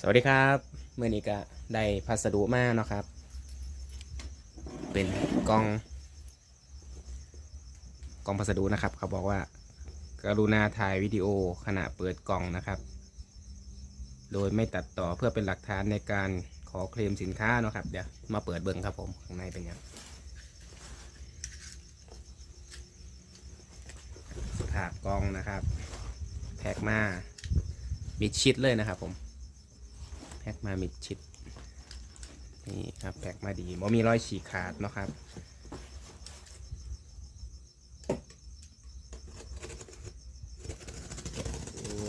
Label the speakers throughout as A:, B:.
A: สวัสดีครับเมื่อนี้ก็ได้พัสดุมาเนาะครับ เป็นกล่องกล่องพัสดุนะครับ เขาบอกว่า กรุณาถ่ายวิดีโอขณะเปิดกล่องนะครับ โดยไม่ตัดต่อเพื่อเป็นหลักฐานในการขอเคลมสินค้าเนาะครับ เดี๋ยวมาเปิดเบิ้งครับผมข้างในเป็นยังสภาพกล่องนะครับ แพ็กมามิดชิดเลยนะครับผม พ็กมามิดชิด นี่ครับแพ็กมาดีบ่มีรอยฉีกขาดเนาะครับ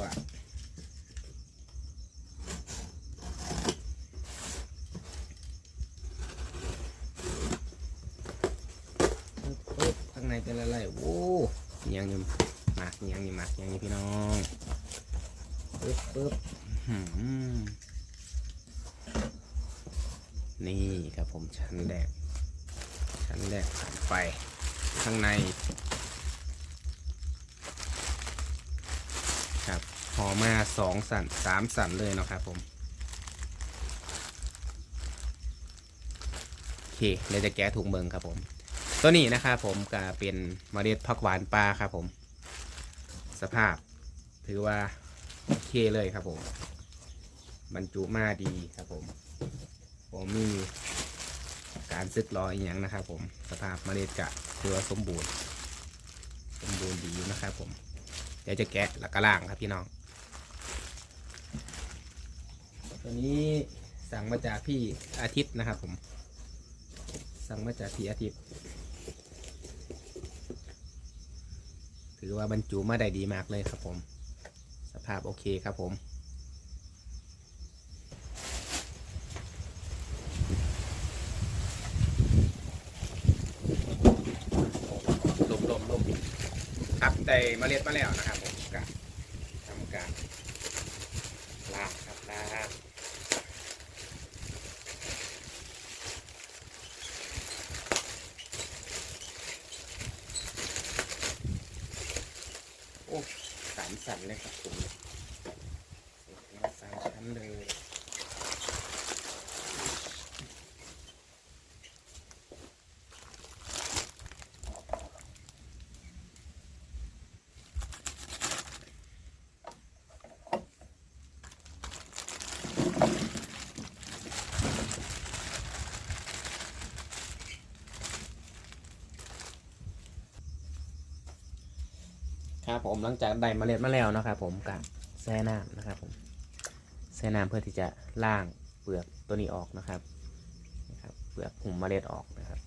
A: ว้าวปึ๊บข้างในเป็นอะไรโอ้ยังนี่หมากยังนี่หมากยังนี่พี่น้องปึ๊บปึ๊บ นี่ครับผมชั้นแรก ชั้นแรกผ่านไปข้างใน ครับห่อมาสองสันสามสันเลยเนาะครับผม โอเคเดี๋ยวจะแกะถุงเบิงครับผม ตัวนี้นะครับผมก็เป็นเมล็ดผักหวานปลาครับผม สภาพ ถือว่า โอเคเลยครับผม บรรจุมาดีครับผม ผมมีการซึกรออีกอย่างนะครับ ผมสภาพเมล็ดกะถือว่าสมบูรณ์ สมบูรณ์ดีอยู่นะครับ ผม เดี๋ยวจะแกะแล้วก็ล่างครับพี่น้อง ตัวนี้สั่งมาจากพี่อาทิตย์นะครับ ผม สั่งมาจากพี่อาทิตย์ถือว่าบรรจุมาได้ดีมากเลยครับผม สภาพโอเคครับผม ลมลมลม ครับได้เมล็ดมาแล้วนะครับผมกทำการลาครับลาโอ้สามสันเลยครับผมสามชั้นเลย ครับผมหลังจากได้เมล็ดมาแล้วนะครับผมกับแช่น้ำนะครับผมแช่น้ำเพื่อที่จะล่างเปลือกตัวนี้ออกนะครับนะครับ เปลือกหุ่มเมล็ดออกนะครับ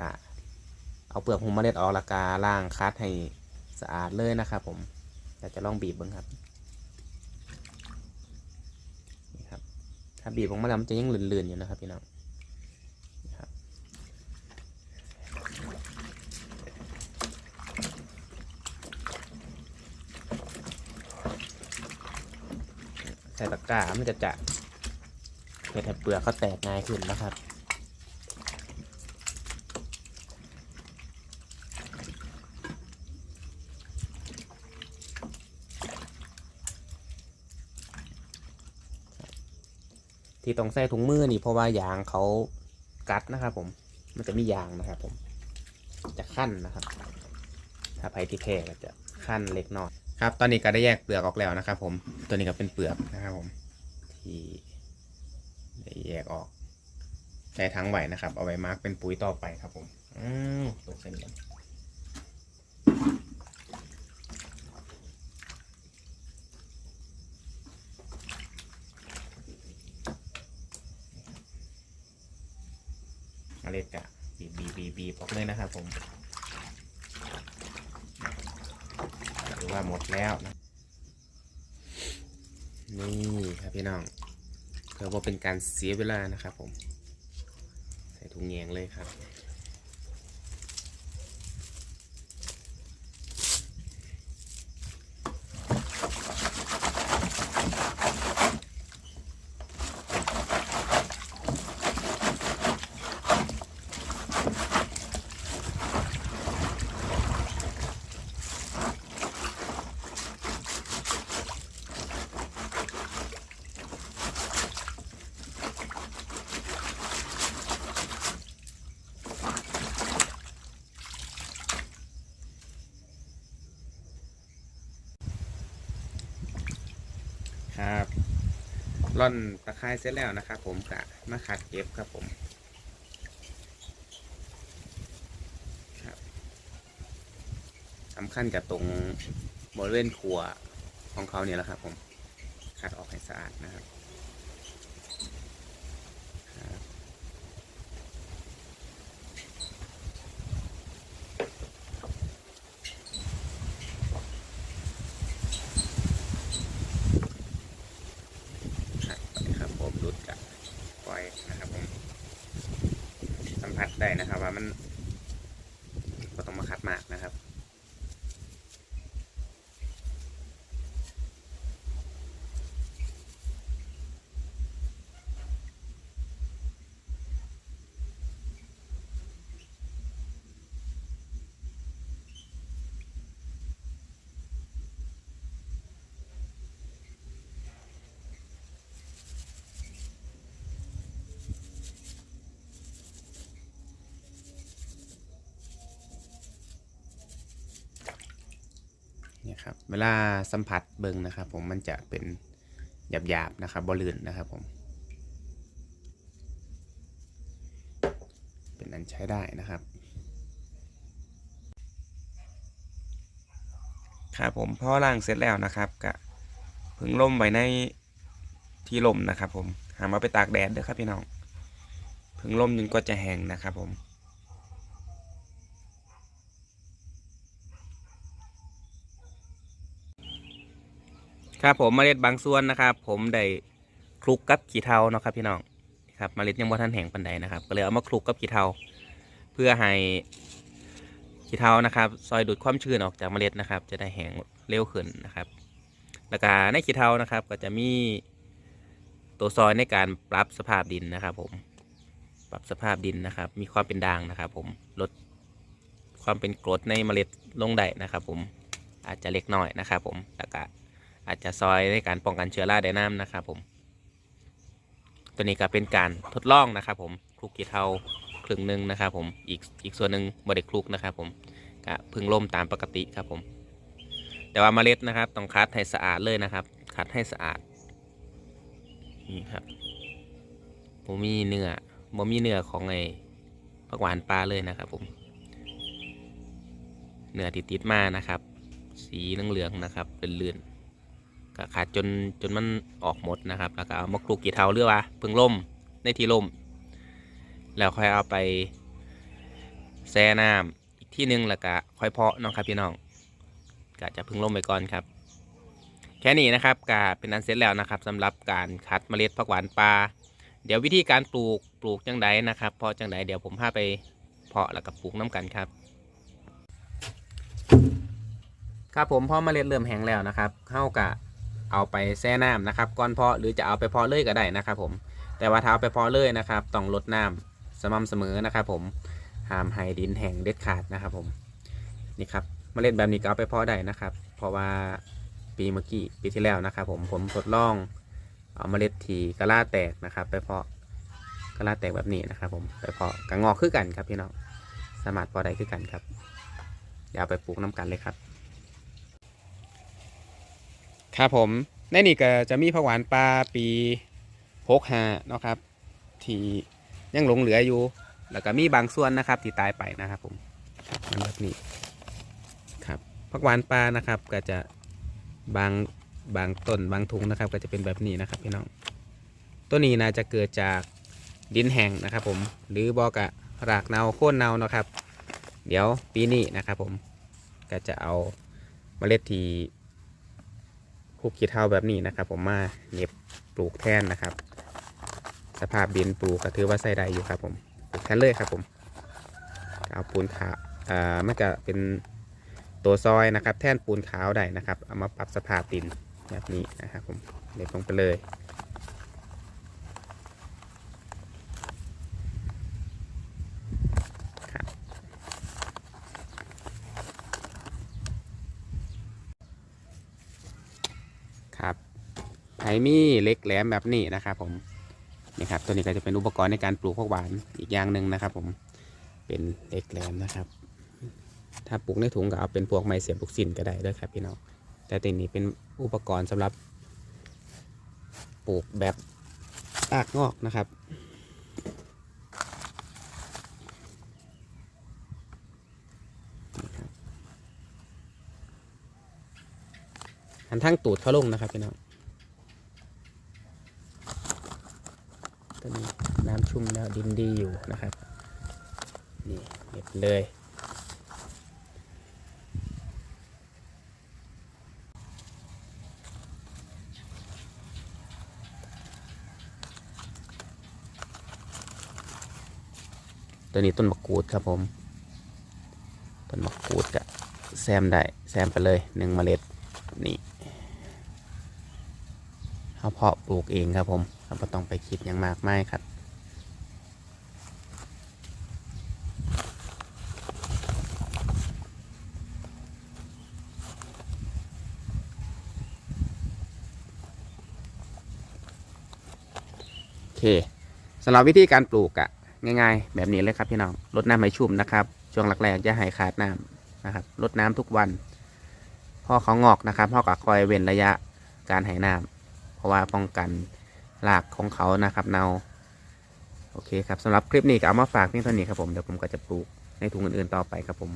A: กะเอาเปลือกหุ่มเมล็ดออกแล้วกาล่างคัดให้สะอาดเลยนะครับ ผมเราจะลองบีบเบ้างครับนี่ครับ ถ้าบีบออกมาแล้วมันจะยังลื่นๆอยู่นะครับพี่น้องนี่ครับ ใส่ตะกร้ามันจะจะเห็ดให้เปลือกเขาแตกง่ายขึ้นนะครับที่ต้องใส่ถุงมือนี่เพราะว่ายางเขากัดนะครับ ผม มันจะมียางนะครับ ผม จะขั้นนะครับ ถ้าไผ่ที่แพ้ก็จะขั้นเล็กน้อย ครับ ตอนนี้ก็ได้แยกเปลือกออกแล้วนะครับ ผม ตัวนี้ก็เป็นเปลือกนะครับผม ที่ได้แยกออกใช้ทั้งไหวนะครับ เอาไว้มาร์กเป็นปุ๋ยต่อไปครับ ผมอืมตกเส้นกันเมล็ดกะบีบบีบบีบบีบออกเลยนะครับผม หรือ ว่าหมดแล้วนะนี่ครับพี่น้องเพื่อว่าเป็นการเสียเวลานะครับผม ใส่ถุงแยงเลยครับ ครับร่อนตะไคร้เสร็จแล้วนะครับผมกะมาขัดเก็บครับผมครับสำคัญกับตรงบริเวณขัวของเขาเนี่ยแหละครับผมขัดออกให้สะอาดนะครับครับ ขัดไปครับผมรุดกับปล่อยนะครับผมสัมผัสได้นะครับ ว่า มันก็ต้องมาขัดมากนะครับ เครับ เวลาสัมผัสเบิ่งนะครับ ผมมันจะเป็นหยาบๆนะครับบอลื่นนะครับผม เป็นอันใช้ได้นะครับ ครับผมพอล่างเสร็จแล้วนะครับก็พึ่งล่มไว้ในที่ลมนะครับ ผมหามาไปตากแดดเด้อครับพี่น้องพึ่งล่มจนก็จะแห้งนะครับผม ครับผมเมล็ดบางส่วนนะครับ ผมได้คลุกกับขี้เถ้าเนาะครับพี่น้องครับเมล็ดยังบ่ทันแห้งปันใดนะครับ ก็เลยเอามาคลุกกับขี้เถ้าเพื่อให้ขี้เถ้านะครับ ซอยดูดความชื้นออกจากเมล็ดนะครับ จะได้แห้งเร็วขึ้นนะครับ แล้วก็ในขี้เถ้านะครับ ก็จะมีตัวซอยในการปรับสภาพดินนะครับผมปรับสภาพดินนะครับ มีความเป็นด่างนะครับ ผมลดความเป็นกรดในเมล็ดลงได้นะครับ ผมอาจจะเล็กน้อยนะครับ ผมแล้วก็ อาจจะซอยในการป้องกันเชื้อราได้น้ำนะครับผม ตัวนี้ก็เป็นการทดลองนะครับ ผมคลุกกีเทาครึ่งหนึ่งนะครับ ผมอีกอีกส่วนหนึ่งบไดคลุกนะครับ ผมก็พึ่งล่มตามปกติครับผม แต่ว่าเมล็ดนะครับต้องคัดให้สะอาดเลยนะครับ คัดให้สะอาดนี่ครับผมมีเนื้อผมมีเนื้อของไอ้ผักหวานปลาเลยนะครับ ผมเนื้อติดติดมานะครับ สีเหลืองๆนะครับเลื่อนๆ ก็ขาดจนจนมันออกหมดนะครับ แล้วก็เอามาคลุกกี่เทาเรือว่าพึ่งล่มในที่ล่ม แล้วค่อยเอาไปแช่น้ำอีกที่หนึงแล้วก็ค่อยเพาะน้องครับพี่น้องก็จะพึ่งล่มไปก่อนครับ แค่นี้นะครับก็เป็นอันเสร็จแล้วนะครับสำหรับการคัดเมล็ดผักหวานปลาเดี๋ยววิธีการปลูกปลูกจังไดนะครับเพาะจังไดเดี๋ยวผมพาไปเพาะแล้วก็ปลูกน้ำกันครับ ครับผมพอเมล็ดเริ่มแห้งแล้วนะครับเข้ากะ เอาไปแช่น้ำนะครับก่อนเพาะหรือจะเอาไปเพาะเลยก็ได้นะครับ ผม แต่ว่าถ้าเอาไปเพาะเลยนะครับต้องลดน้ำสม่ำเสมอนะครับ ผมห้ามให้ดินแห้งเด็ดขาดนะครับ ผมนี่ครับเมล็ดแบบนี้ก็เอาไปเพาะได้นะครับ เพราะว่าปีเมื่อกี้ปีที่แล้วนะครับ ผมผมทดลองเอาเมล็ดที่กะลาแตกนะครับ ไปเพาะกะลาแตกแบบนี้นะครับ ผมไปเพาะกระงอกคือกันครับพี่น้องสามารถเพาะได้คือกันครับเดี๋ยวเอาไปปลูกน้ำกันเลยครับ ครับผมในนี่ก็จะมีผักหวานปลาปีหกหาเนาะครับ ที่ยังหลงเหลืออยู่ แล้วก็มีบางส่วนนะครับ ที่ตายไปนะครับผมมันแบบนี้ครับผักหวานปลานะครับ ก็จะบางบางต้นบางทุงนะครับ ก็จะเป็นแบบนี้นะครับพี่น้องตัวนี้น่าจะเกิดจากดินแห้งนะครับ ผมหรือบอกะรากเนาโค่นเนานะครับ เดี๋ยวปีนี้นะครับ ผมก็จะเอาเมล็ดที่ คลุกขี้เท่าแบบนี้นะครับ ผมมาเน็บปลูกแทนนะครับ สภาพดินปลูกก็ถือว่าใส่ได้อยู่ครับ ผมปลูกแทนเลยครับผมเอาปูนขาวอ่ามันก็เป็นตัวซอยนะครับ แท่นปูนขาวได้นะครับ เอามาปรับสภาพดินแบบนี้นะครับ ผมเน็บลงไปเลยครับครับไผ่ มีเหล็กแหลมแบบนี้นะครับผมนี่ครับตัวนี้ก็จะเป็นอุปกรณ์ในการปลูกผักหวานอีกอย่างหนึ่งนะครับ ผมเป็นเหล็กแหลมนะครับ ถ้าปลูกในถุงก็เอาเป็นพวกไม้เสียบลูกสินก็ได้ด้วยครับพี่น้องแต่ตัวนี้เป็นอุปกรณ์สำหรับปลูกแบบรากงอกนะครับหันทั้งตูดเขาลงนะครับพี่น้อง ตอนนี้น้ำชุ่มแล้วดินดีอยู่นะครับ นี่เก็บเลย ตัวนี้ต้นมะกรูดครับผม ต้นมะกรูดกับแซมได้ แซมไปเลยหนึ่งเมล็ดนี่เขาเพาะปลูกเองครับผม เราต้องไปคิดอย่างมากมายครับโอเคสำหรับวิธีการปลูกอะง่ายๆ แบบนี้เลยครับพี่น้องรดน้ำให้ชุ่มนะครับ ช่วงแรกๆจะให้ขาดน้ำนะครับรดน้ำทุกวันพ่อเขางอกนะครับพ่อก็คอยเว้นระยะการให้น้ำเพราะว่าป้องกัน หลากของเขานะครับเนาโอเคครับสำหรับคลิปนี้ก็เอามาฝากเพียงเท่านี้ครับผมเดี๋ยวผมก็จะปลูกในถุงอื่นๆต่อไปครับผม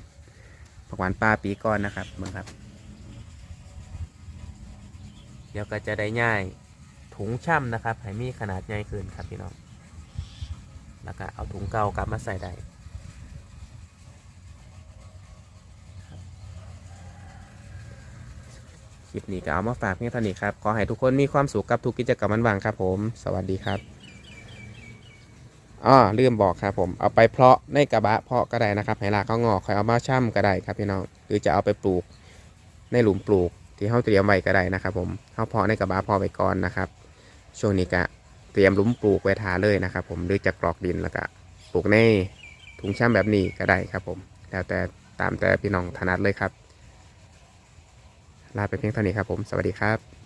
A: ผักหวานปลาปีก้อนนะครับเบิ่งครับ เดี๋ยวก็จะได้ง่ายถุงช่ำนะครับให้มีขนาดใหญ่ขึ้นครับพี่น้องแล้วก็เอาถุงเก่ากลับมาใส่ได้ครับ คลิปนี้ก็เอามาฝากเพียงเท่านี้ครับ ขอให้ทุกคนมีความสุขกับทุกกิจกรรมมันวางครับผม สวัสดีครับอ้อลืมบอกครับผมเอาไปเพาะในกระบะเพาะก็ได้นะครับให้รากเขางอกคอยเอามาช่ำก็ได้ครับพี่น้องหรือจะเอาไปปลูกในหลุมปลูกที่เขาเตรียมไว้ก็ได้นะครับ ผมเขาเพาะในกระบะเพาะไว้ก่อนนะครับ ช่วงนี้ก็เตรียมหลุมปลูกไว้ทาเลยนะครับ ผมหรือจะกรอกดินแล้วก็ปลูกในถุงช่ำแบบนี้ก็ได้ครับ ผมแล้วแต่ตามแต่พี่น้องถนัดเลยครับ ลาไปเพียงเท่านี้ครับผม สวัสดีครับ